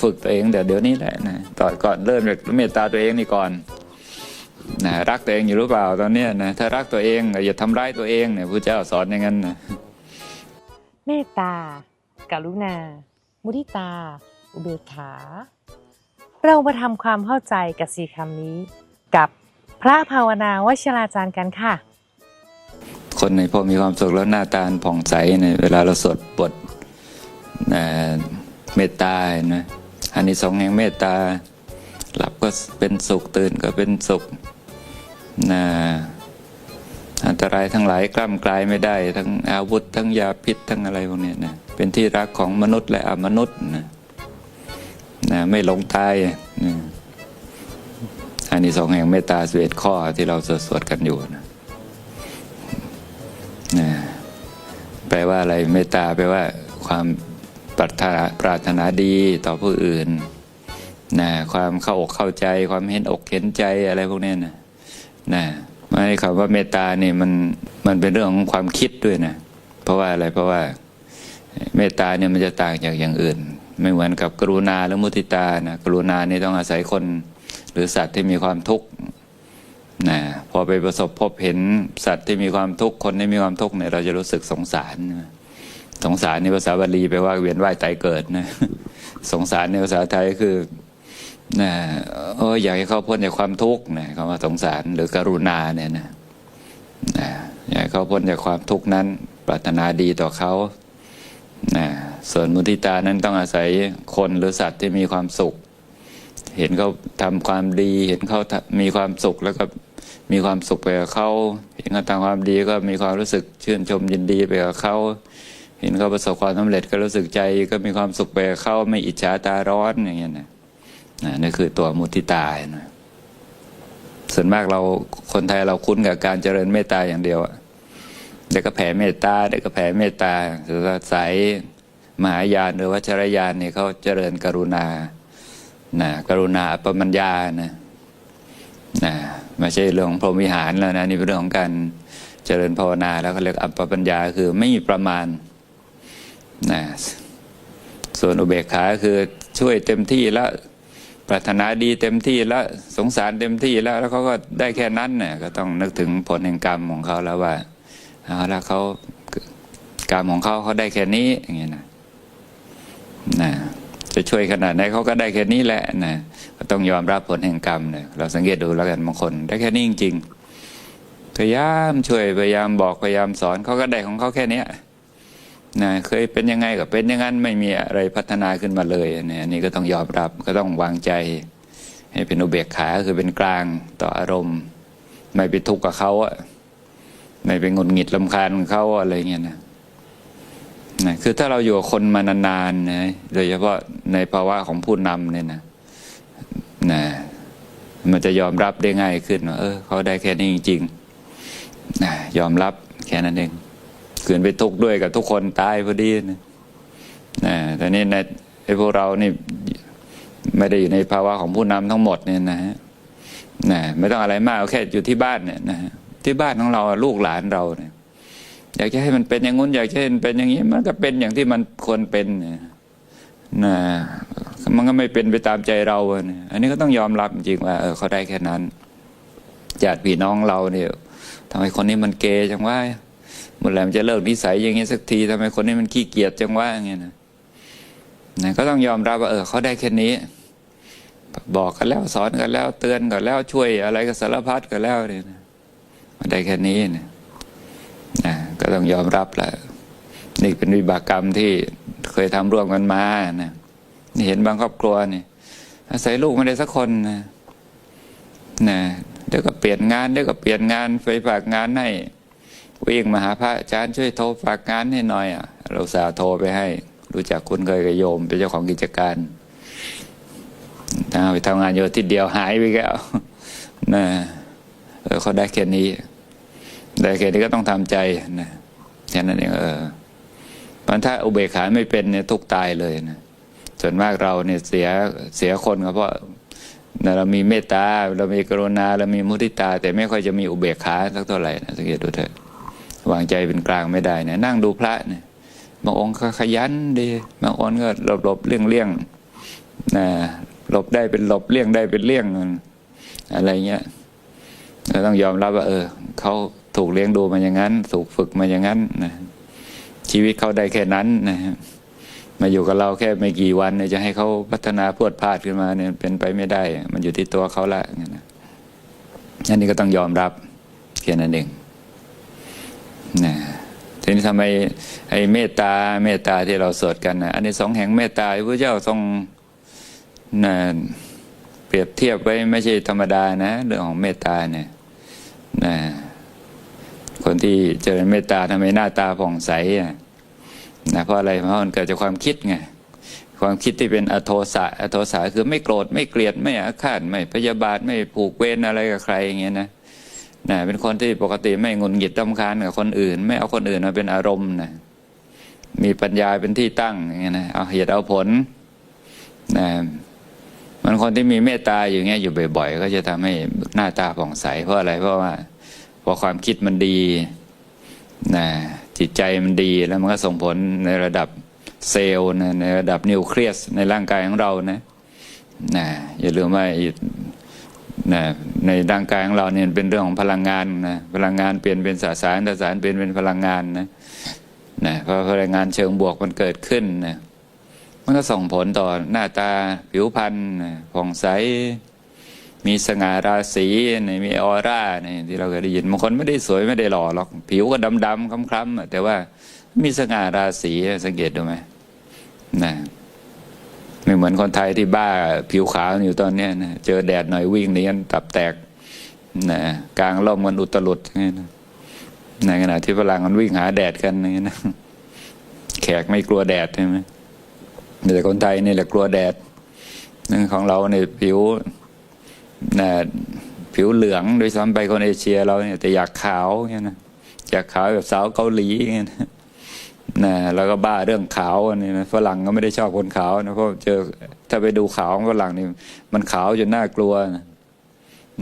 ฝึกตัวเองแต่เดี๋ยวนี้แหละนะตอนก่อนเริ่มจากเมตตาตัวเองนี่ก่อนนะรักตัวเองอยู่หรือเปล่าตอนเนี้ยนะถ้ารักตัวเองอย่าทำร้ายตัวเองเนี่ยพระเจ้าสอนอย่างนั้นนะเมตตากรุณา มุทิตา อุเบกขา เรามาทำความเข้าใจกับสี่คำนี้ กับพระภาวนาวชิราจารย์กันค่ะ คนในพอมีความสุขแล้วหน้าตาผ่องใสเนี่ยเวลาเราสวดบทเอ่อเมตตานะ อันนี้สองแห่งเมตตา หลับก็เป็นสุขตื่นก็เป็นสุขนะอันตรายทั้งหลายกล้ำกลายไม่ได้ ทั้งอาวุธ ทั้งยาพิษทั้งอะไรพวกนี้นะเป็นที่รักของมนุษย์และอมนุษย์นะนะไม่หลงตายนะอันนี้สองแห่งเมตตาสเวตข้อที่เราสวดๆกันอยู่นะนะแปลว่าอะไรเมตตาแปลว่าความ รารถนาปรารถนาดีต่อผู้อื่นนะความเข้าอกเข้าใจ ความเห็นอกเห็นใจอะไรพวกนี้นะนะไม่คำว่าเมตตาเนี่ยมันมันเป็นเรื่องของความคิดด้วยนะเพราะว่าอะไรเพราะว่าเมตตาเนี่ยมันจะต่างจากอย่างอื่น ไม่เหมือนกับกรุณาหรือมุทิตานะกรุณานี่ต้องอาศัยคนหรือสัตว์ที่มีความทุกข์นะพอไปประสบพบเห็นสัตว์ที่มีความทุกข์คนที่มีความทุกข์เนี่ยเราจะรู้สึกสงสารนะ สงสารในภาษาบาลีแปลว่าเวียนว่ายตายเกิดนะ สงสารในภาษาไทยคือนะโอ้ยอยากให้เขาพ้นจากความทุกข์นะคำว่าสงสารหรือกรุณาเนี่ยนะนะอยากให้เขาพ้นจากความทุกข์นั้น ปรารถนาดีต่อเขานะส่วนมุทิตานั้นต้องอาศัยคนหรือสัตว์ที่มีความสุข เห็นเขาทำความดี เห็นเขามีความสุขแล้วก็มีความสุขไปกับเขาเห็นเขาทำความดีก็มีความรู้สึกชื่นชมยินดีไปกับเขา เห็นเขาประสบความสำเร็จก็รู้สึกใจก็มีความสุขไปเข้าไม่อิจฉาตาร้อนอย่างเงี้ยนะนะนี่คือตัวมุทิตานะส่วนมากเราคนไทยเราคุ้นกับการเจริญเมตตาอย่างเดียวอะเด็กก็แผ่เมตตาเด็กก็แผ่เมตตาหรือว่าสายมหายานหรือวัชรยานเนี่ยเขาเจริญกรุณานะกรุณาปมัญญานะนะไม่ใช่เรื่องของพรหมวิหารแล้วนะนี่เป็นเรื่องของการเจริญภาวนาแล้วก็เรียกอัปปปัญญาคือไม่มีประมาณ นะส่วนอุเบกขาคือช่วยเต็มที่แล้วปรารถนาดีเต็มที่แล้วสงสารเต็มที่แล้ว แล้วเขาก็ได้แค่นั้นเนี่ยก็ต้องนึกถึงผลแห่งกรรมของเขาแล้วว่าเอาละเขากรรมของเขาเขาได้แค่นี้อย่างเงี้ยนะนะจะช่วยขนาดไหนเขาก็ได้แค่นี้แหละนะก็ต้องยอมรับผลแห่งกรรมเนี่ยเราสังเกตดูแล้วกันบางคนได้แค่นี้จริงๆพยายามช่วยพยายามบอกพยายามสอนเขาก็ได้ของเขาแค่เนี้ย นะเคยเป็นยังไงก็เป็นอย่างนั้นไม่มีอะไรพัฒนาขึ้นมาเลยเนี่ยอันนี้ก็ต้องยอมรับก็ต้องวางใจ ให้เป็นอุเบกขาคือเป็นกลางต่ออารมณ์ ไม่ไปทุกข์กับเขาอะไม่ไปหงุดหงิดลำคาญเขาอะไรเงี้ยนะนะคือถ้าเราอยู่กับคนมานานๆนะโดยเฉพาะในภาวะของผู้นำเนี่ยนะนะมันจะยอมรับได้ง่ายขึ้นว่าเออเขาได้แค่นี้จริงๆนะยอมรับแค่นั้นเอง เกินไปทุกข์ด้วยกับทุกคนตายพอดีนะนะแต่นี่ในไอ้พวกเรานี่ไม่ได้อยู่ในภาวะของผู้นำทั้งหมดเนี่ยนะฮะนะไม่ต้องอะไรมากแค่อยู่ที่บ้านเนี่ยนะฮะที่บ้านของเราลูกหลานเราเนี่ยอยากจะให้มันเป็นอย่างงู้นอยากจะให้มันเป็นอย่างนี้ มันก็เป็นอย่างที่มันควรเป็นนะนะมันก็ไม่เป็นไปตามใจเราอะนะอันนี้ก็ต้องยอมรับจริงว่าเออเขาได้แค่นั้นญาติพี่น้องเราเนี่ยทำไมคนนี้มันเกย์จังว่า เมื่อไหร่มันจะเลิกนิสัยอย่างนี้สักทีทำไมคนนี้มันขี้เกียจจังว่าอย่างเงี้ยนะนะก็ต้องยอมรับว่าเออเขาได้แค่นี้ บอกกันแล้วสอนกันแล้ว เตือนกันแล้วช่วยอะไรก็สารพัดกันแล้วเนี่ยนะมันได้แค่นี้เนี่ยนะก็ต้องยอมรับแหละนี่เป็นวิบากกรรมที่เคยทำร่วมกันมานะนี่เห็นบางครอบครัวนี่อาศัยลูกไม่ได้สักคนนะนะเดี๋ยวก็เปลี่ยนงานเดี๋ยวก็เปลี่ยนงานไปฝากงานให้ วิ่งมาหาพระอาจารย์ช่วยโทรฝากงานให้หน่อยอะ เราสาโทรไปให้ รู้จักคุณเคยกับโยมเป็นเจ้าของกิจการถ้าไปทำงานอยู่อาที่เดียวหายไปแล้วนะเออเขาได้แค่นี้ได้แค่นี้ก็ต้องทำใจนะแค่นั้นเองเออมันถ้าอุเบกขาไม่เป็นเนี่ยทุกตายเลยนะส่วนมากเราเนี่ยเสียเสียคนก็เพราะเรามีเมตตาเรามีกรุณาเรามีมุทิตา แต่ไม่ค่อยจะมีอุเบกขาสักเท่าไหร่นะสังเกตดูเถอะ วางใจเป็นกลางไม่ได้เนี่ยนั่งดูพระเนี่ยบางองค์ก็ขยันดีบางองค์ก็หลบหลบเลี่ยงเลี่ยงนะหลบได้เป็นหลบเลี่ยงได้เป็นเลี่ยงอะไรเงี้ยเราต้องยอมรับว่า เออเขาถูกเลี้ยงดูมาอย่างนั้นถูกฝึกมาอย่างนั้นนะชีวิตเขาได้แค่นั้นนะมาอยู่กับเราแค่ไม่กี่วันเนี่ยจะให้เขาพัฒนาพรวดพลาดขึ้นมาเนี่ยเป็นไปไม่ได้ มันอยู่ที่ตัวเขาละอย่างนั้นนะอันนี้ก็ต้องยอมรับแค่นั้นเอง นะทีนี้ทำไมไอ้เมตตาเมตตาที่เราสวดกันนะอันนี้สองแห่งเมตตาพระเจ้าทรงนะเปรียบเทียบไว้ไม่ใช่ธรรมดานะ เรื่องของเมตตาเนี่ยนะคนที่เจริญเมตตาทำไมหน้าตาผ่องใสอะนะเพราะอะไรเพราะมันเกิดจากความคิดไงความคิดที่เป็นอโทสะอโทสะคือไม่โกรธไม่เกลียดไม่อาฆาตไม่พยาบาทไม่ผูกเวรอะไรกับใครอย่างเงี้ยนะ นะเป็นคนที่ปกติไม่งุนหงิดตำคาญกับคนอื่น ไม่เอาคนอื่นมาเป็นอารมณ์นะมีปัญญาเป็นที่ตั้งอย่างเงี้ยนะเอาเหตุเอาผลนะมันคนที่มีเมตตาอยู่เงี้ยอยู่บ่อย ๆ ก็จะทำให้หน้าตาผ่องใสเพราะอะไรเพราะว่าพอความคิดมันดีนะจิตใจมันดีแล้วมันก็ส่งผลในระดับเซลล์นะในระดับนิวเคลียสในร่างกายของเรานะนะอย่าลืมว่าไอ้ นะในร่างกายของเราเนี่ยเป็นเรื่องของพลังงานนะพลังงานเปลี่ยนเป็นสสารสสารเปลี่ยนเป็นพลังงานนะนะเพราะพลังงานเชิงบวกมันเกิดขึ้นนะมันก็ส่งผลต่อหน้าตาผิวพรรณผ่องใสมีสง่าราศีนะมีออร่าเนี่ยที่เราเคยได้ยินบางคนไม่ได้สวยไม่ได้หล่อหรอก ผิวก็ดำๆคล้ำๆแต่ว่ามีสง่าราศีสังเกตดูไหมนะ เหมือนคนไทยที่บ้าผิวขาวอยู่ตอนนี้นะเจอแดดหน่อยวิ่งหนีกันตับแตกนะกลางร่มกันอุตลุดนะในขณะที่ฝรั่งมันวิ่งหาแดดกันอย่างนี้นะแขกไม่กลัวแดดใช่ไหมแต่คนไทยนี่แหละกลัวแดดนั่นของเราเนี่ยผิวนะผิวเหลืองโดยซ้ำไปคนเอเชียเราเนี่ยแต่อยากขาวเงี้ยนะอยากขาวแบบสาวเกาหลีเงี้ยนะ นะแล้วก็บ้าเรื่องขาวอันนี้นะฝรั่งก็ไม่ได้ชอบคนขาวนะเพราะเจอถ้าไปดูขาวของฝรั่งนี่มันขาวจนน่ากลัวนะ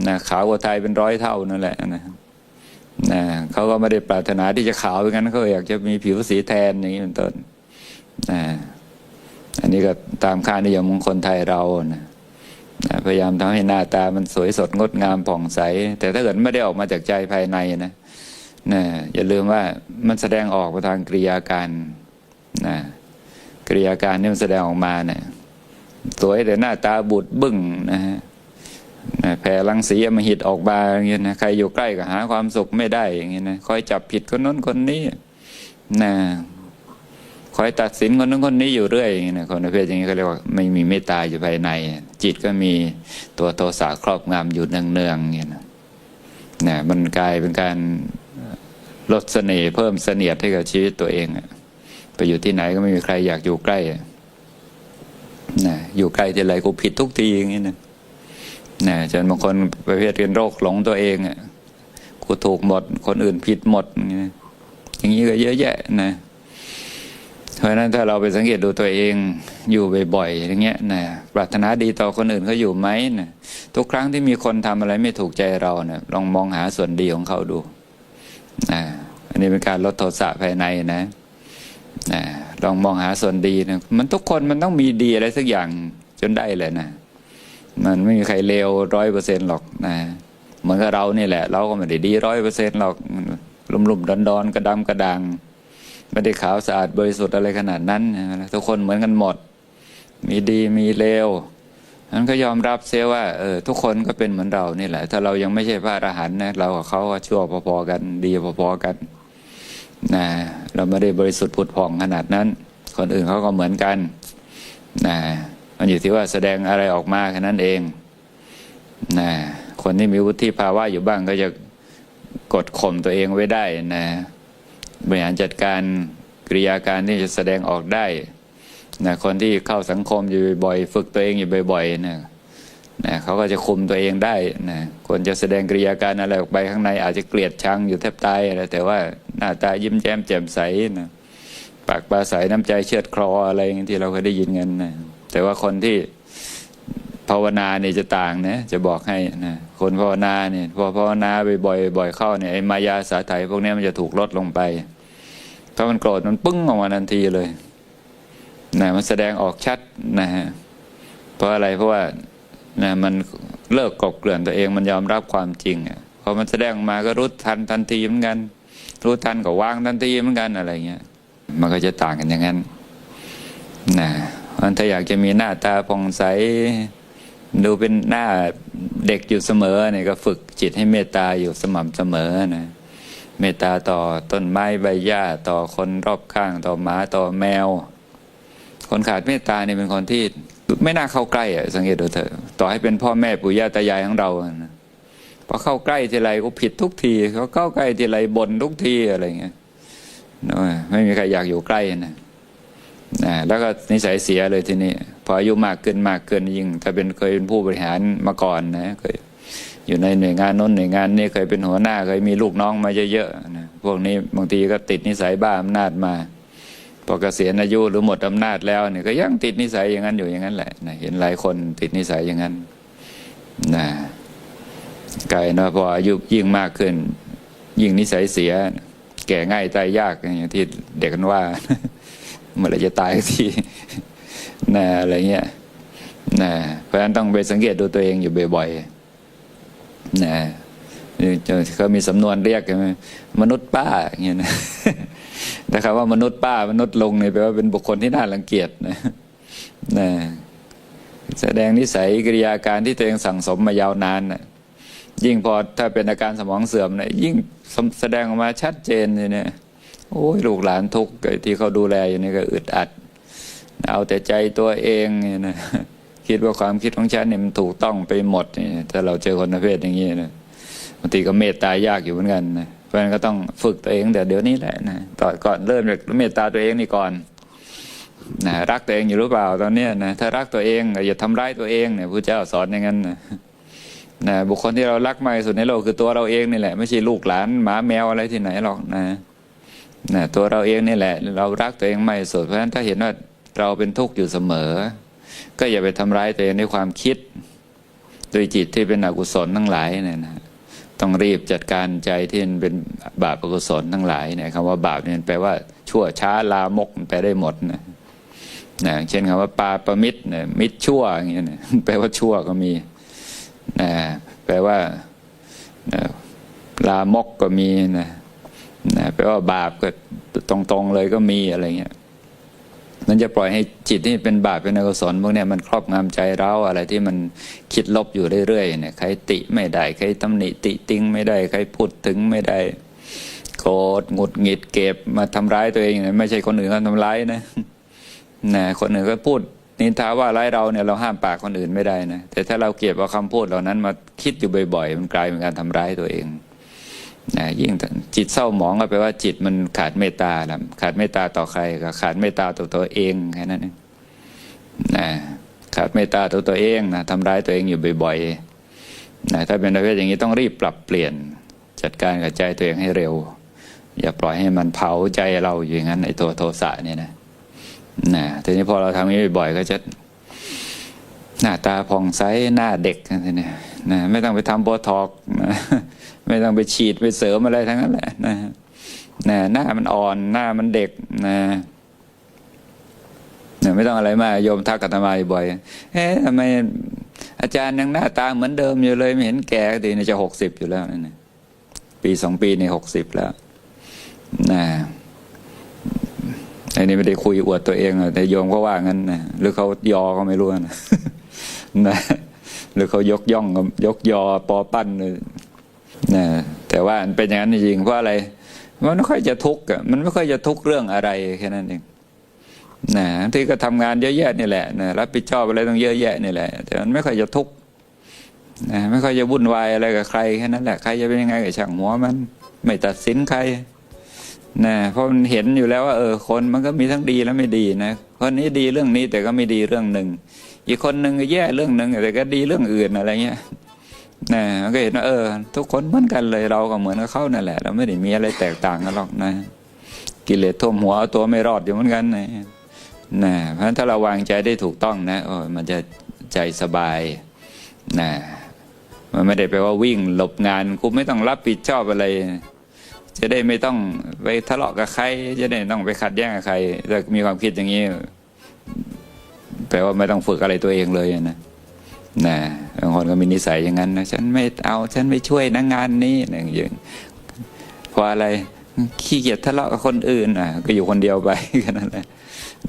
นะขาวกว่าไทยเป็นร้อยเท่านั่นแหละนะนะเขาก็ไม่ได้ปรารถนาที่จะขาวอย่างนั้นเขาอยากจะมีผิวสีแทนอย่างนี้เป็นต้นนะอันนี้ก็ตามค่านิยมของคนไทยเรานะนะพยายามทำให้หน้าตามันสวยสดงดงามผ่องใส แต่ถ้าเกิดไม่ได้ออกมาจากใจภายในนะ นะอย่าลืมว่ามันแสดงออกทางกริยาการนะกริยาการที่มันแสดงออกมาเนะี่ยสวยแต่หน้าตาบูดบึ้งนะฮะนะแผ่รังสีมหิตออกมาอย่างเงี้ยนะใครอยู่ใกล้ก็หาความสุขไม่ได้อย่างเงี้ยนะคอยจับผิดคนนั้นคนนี้นะคอยตัดสินคนนั้นคนนี้อยู่เรื่อยอย่างเงี้ยนะคนประเภทอย่างนี้ยเขาเรียกว่าไม่มีเมตตาอยู่ภายใน จิตก็มีตัวโทสะครอบงำอยู่เนืองๆอย่างเงี้ยนะนะมันกลายเป็นการ ลดเสน่ห์เพิ่มเสนียดให้กับชีวิตตัวเองอะไปอยู่ที่ไหนก็ไม่มีใครอยากอยู่ใกล้อะนะอยู่ใกล้ที่ไรกูผิดทุกทีอย่างเงี้ยนะนะจนบางคนประเภทเป็นโรคหลงตัวเองอะกูถูกหมด คนอื่นผิดหมด อย่างเงี้ยอย่างนี้ก็เยอะแยะนะเพราะฉะนั้นถ้าเราไปสังเกตดูตัวเองอยู่บ่อยๆอย่างเงี้ยนะปรารถนาดีต่อคนอื่นเขาอยู่ไหมนะทุกครั้งที่มีคนทำอะไรไม่ถูกใจเราเนะี่ยลองมองหาส่วนดีของเขาดู นะอันนี้เป็นการลดโทสะภายในนะนะลองมองหาส่วนดีนะมันทุกคนมันต้องมีดีอะไรสักอย่างจนได้เลยนะ มันไม่มีใครเลวร้อยเปอร์เซ็นต์หรอกนะเหมือนกับเรานี่แหละ เราก็ไม่ได้ดีร้อยเปอร์เซ็นต์หรอกลุ่มๆดอนๆกระดำกระดังไม่ได้ขาวสะอาดบริสุทธิ์อะไรขนาดนั้น ทุกคนเหมือนกันหมด มีดีมีเลว นั้นก็ยอมรับเสียว่าเออทุกคนก็เป็นเหมือนเรานี่แหละ ถ้าเรายังไม่ใช่พระอรหันต์นะเรากับเขาก็ชั่วพอๆกันดีพอๆกันนะเราไม่ได้บริสุทธิ์ผุดผ่องขนาดนั้น คนอื่นเขาก็เหมือนกันนะมันอยู่ที่ว่าแสดงอะไรออกมาแค่นั้นเองนะคนที่มีวุฒิภาวะอยู่บ้างก็จะกดข่มตัวเองไว้ได้นะบริหารจัดการกริยาการที่จะแสดงออกได้ นะคนที่เข้าสังคมอยู่บ่อยฝึกตัวเองอยู่บ่อยๆนะนะเขาก็จะคุมตัวเองได้นะคนจะแสดงกิริยาการอะไรออกไปข้างในอาจจะเกลียดชังอยู่แทบตายอะไรแต่ว่าหน้าตายิ้มแย้มแจ่มใสนะปากปลาใสน้ำใจเชือดคลออะไรอย่างที่เราเคยได้ยินกันนะแต่ว่าคนที่ภาวนาเนี่ยจะต่างนะจะบอกให้นะคนภาวนาเนี่ยพอภาวนาบ่อยๆบ่อยเข้าเนี่ยไอ้มายาสาไถพวกนี้มันจะถูกลดลงไป ถ้ามันโกรธมันปึ้งออกมาทันทีเลย นะมันแสดงออกชัดนะฮะเพราะอะไรเพราะว่านะมันเลิกกบเกลื่อนตัวเองมันยอมรับความจริงอะพอมันแสดงมาก็รู้ทันทันทีเหมือนกัน รู้ทันก็วางทันทีเหมือนกันอะไรเงี้ยมันก็จะต่างกันอย่างนั้นนะเพราะฉะนั้นถ้าอยากจะมีหน้าตาผ่องใสดูเป็นหน้าเด็กอยู่เสมอเนี่ยก็ฝึกจิตให้เมตตาอยู่สม่ำเสมอนะเมตตาต่อต้นไม้ใบหญ้าต่อคนรอบข้างต่อหมาต่อแมว คนขาดเมตตาเนี่ยเป็นคนที่ไม่น่าเข้าใกล้อะสังเกตดูเถอะต่อให้เป็นพ่อแม่ปู่ย่าตายายของเราอะนะพอเข้าใกล้ทีไรก็ผิดทุกทีเขาเข้าใกล้ทีไรบ่นทุกทีอะไรเงี้ยนะไม่มีใครอยากอยู่ใกล้นะนะแล้วก็นิสัยเสียเลยทีนี้พออายุมากขึ้นมากขึ้นยิ่ง ถ้าเป็นเคยเป็นผู้บริหารมาก่อนนะเคยอยู่ในหน่วยงานน้นหน่วยงานนี้เคยเป็นหัวหน้าเคยมีลูกน้องมาเยอะๆนะพวกนี้บางทีก็ติดนิสัยบ้าอำนาจมา พอเกษียณอายุหรือหมดอำนาจแล้วเนี่ยก็ยังติดนิสัยอย่างนั้นอยู่อย่างนั้นแหละนะเห็นหลายคนติดนิสัยอย่างนั้นนะกายเนาะพออายุยิ่งมากขึ้น ยิ่งนิสัยเสีย แก่ง่ายตายยากอย่างที่เด็กกันว่าเมื่อไรจะตายสักทีนะอะไรเงี้ยนะเพราะฉะนั้นต้องไปสังเกตดูตัวเองอยู่บ่อยๆนะนี่จะเขามีสำนวนเรียกใช่ไหมมนุษย์ป้าอย่างเงี้ยนะ นะครับว่ามนุษย์ป้ามนุษย์ลงเนี่ยแปลว่าเป็นบุคคลที่น่ารังเกียจนะนะแสดงนิสัยกิริยาการที่ตัวเองสั่งสมมายาวนานนะยิ่งพอถ้าเป็นอาการสมองเสื่อมเนะยิ่งแสดงออกมาชัดเจนเลยเนี่ยโอ้ยลูกหลานทุกข์ที่เขาดูแลอยู่นี่ก็อึดอัด เอาแต่ใจตัวเองเนี่ยนะคิดว่าความคิดของฉันเนี่ยมันถูกต้องไปหมดเนี่ยถ้าเราเจอคนประเภทอย่างนี้นะบางทีก็เมตตายากอยู่เหมือนกันนะ เพราะฉะนั้นก็ต้องฝึกตัวเองแต่เดี๋ยวนี้แหละนะตอก่อนเริ่มจากเมตตาตัวเองนี่ก่อนนะรักตัวเองอยู่หรือเปล่าตอนเนี้ยนะถ้ารักตัวเองอย่าทำร้ายตัวเองเนี่ยพระเจ้าสอนอย่างนั้นนะนะบุคคลที่เรารักมากที่สุดในโลกคือตัวเราเองนี่แหละ ไม่ใช่ลูกหลานหมาแมวอะไรที่ไหนหรอกนะนะตัวเราเองนี่แหละ เรารักตัวเองมากที่สุดเพราะฉะนั้นถ้าเห็นว่าเราเป็นทุกข์อยู่เสมอ ก็อย่าไปทำร้ายตัวเองด้วยความคิด โดยจิตที่เป็นอกุศลทั้งหลายเนี่ยนะ ต้องรีบจัดการใจที่มันเป็นบาปอกุศลทั้งหลายเนี่ยคำว่าบาปเนี่ยแปลว่าชั่วช้าลามกมันแปลได้หมดนะนะเช่นคำว่าปาประมิตรเนี่ยมิตรชั่วอย่างเงี้ยนะแปลว่าชั่วก็มีนะแปลว่านะลามกก็มีนะนะแปลว่าบาปก็ตรงๆเลยก็มีอะไรเงี้ย มันจะปล่อยให้จิตที่เป็นบาปเป็นอกุศลพวกนี้มันครอบงำใจเราอะไรที่มันคิดลบอยู่เรื่อยๆเนี่ยใครติไม่ได้ใครตำหนิติติงไม่ได้ใครพูดถึงไม่ได้โกรธหงุดหงิดเก็บมาทำร้ายตัวเองเนี่ยไม่ใช่คนอื่นเขาทำร้ายนะนะคนอื่นก็พูดนินทาว่าร้ายเราเนี่ยเราห้ามปากคนอื่นไม่ได้นะแต่ถ้าเราเก็บเอาคำพูดเหล่านั้นมาคิดอยู่บ่อยๆ มันกลายเป็นการทำร้ายตัวเอง นะยิ่งจิตเศร้าหมองก็แปลว่าจิตมันขาดเมตตาละขาดเมตตาต่อใครก็ขาดเมตตาต่อตัวเองแค่นั้นเองนะขาดเมตตาต่อตัวเองนะทำร้ายตัวเองอยู่บ่อยๆนะถ้าเป็นประเภทอย่างนี้ต้องรีบปรับเปลี่ยนจัดการกับใจตัวเองให้เร็ว อย่าปล่อยให้มันเผาใจเราอยู่อย่างนั้นไอ้ตัวโทสะเนี่ยนะนะทีนี้พอเราทำอย่างนี้บ่อยๆก็จะหน้าตาผ่องใสหน้าเด็กอะไรเนี่ย นะไม่ต้องไปทำโบท็อกซ์นะไม่ต้องไปฉีดไปเสริมอะไรทั้งนั้นแหละนะนะหน้ามันอ่อนหน้ามันเด็กนะนะไม่ต้องอะไรมากโยมทักกับธรรมาบ่อยเอ๊ะทำไมอาจารย์ยังหน้าตาเหมือนเดิมอยู่เลยไม่เห็นแก่ดีนี่จะหกสิบอยู่แล้วนะปีสองปีนี่หกสิบแล้วนะอันนี้ไม่ได้คุยอวดตัวเองแต่โยมก็ว่างั้นนะหรือเขายอก็ไม่รู้นะนะ หรือเขายกย่องยกยอปอปั้นเลยนะแต่ว่ามันเป็นอย่างนั้นจริงเพราะอะไร มันไม่ค่อยจะทุกข์อะมันไม่ค่อยจะทุกข์เรื่องอะไรแค่นั้นเองนะที่ก็ทำงานเยอะแยะนี่แหละนะรับผิดชอบอะไรต้องเยอะแยะนี่แหละ แต่มันไม่ค่อยจะทุกข์นะไม่ค่อยจะวุ่นวายอะไรกับใครแค่นั้นแหละใครจะเป็นยังไงกับช่างหัวมัน ไม่ตัดสินใครนะเพราะมันเห็นอยู่แล้วว่าเออคนมันก็มีทั้งดีและไม่ดีนะคนนี้ดีเรื่องนี้แต่ก็ไม่ดีเรื่องหนึ่ง อีกคนหนึ่งแย่เรื่องหนึ่งแต่ก็ดีเรื่องอื่นอะไรเงี้ยนะก็เห็นว่าเออ ทุกคนเหมือนกันเลยเราก็เหมือนกับเขานั่นแหละ เราไม่ได้มีอะไรแตกต่างกันหรอกนะ กิเลสท่วมหัวเอาตัวไม่รอดอยู่เหมือนกันนะนะเพราะฉะนั้นถ้าเราวางใจได้ถูกต้องนะโอ้มันจะใจสบายนะมันไม่ได้แปลว่าวิ่งหลบงานกูไม่ต้องรับผิดชอบอะไร จะได้ไม่ต้องไปทะเลาะกับใคร จะได้ไม่ต้องไปขัดแย้งกับใครถ้ามีความคิดอย่างนี้ แปลว่าไม่ต้องฝึกอะไรตัวเองเลยนะนะบางคนก็มีนิสัยอย่างนั้นนะฉันไม่เอาฉันไม่ช่วยนะงานนี้อย่างเงี้ยเพราะอะไรขี้เกียจทะเลาะกับคนอื่นอะ ก็อยู่คนเดียวไปแค่นั้นแหละ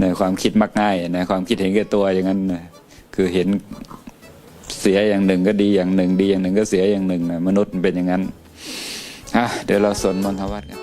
นะความคิดมักง่ายนะความคิดเห็นแก่ตัวอย่างนั้นนะคือเห็นเสียอย่างหนึ่งก็ดีอย่างหนึ่ง ดีอย่างหนึ่งก็เสียอย่างหนึ่งนะมนุษย์เป็นอย่างนั้นอะเดี๋ยวเราสวดมนต์ทวัดกัน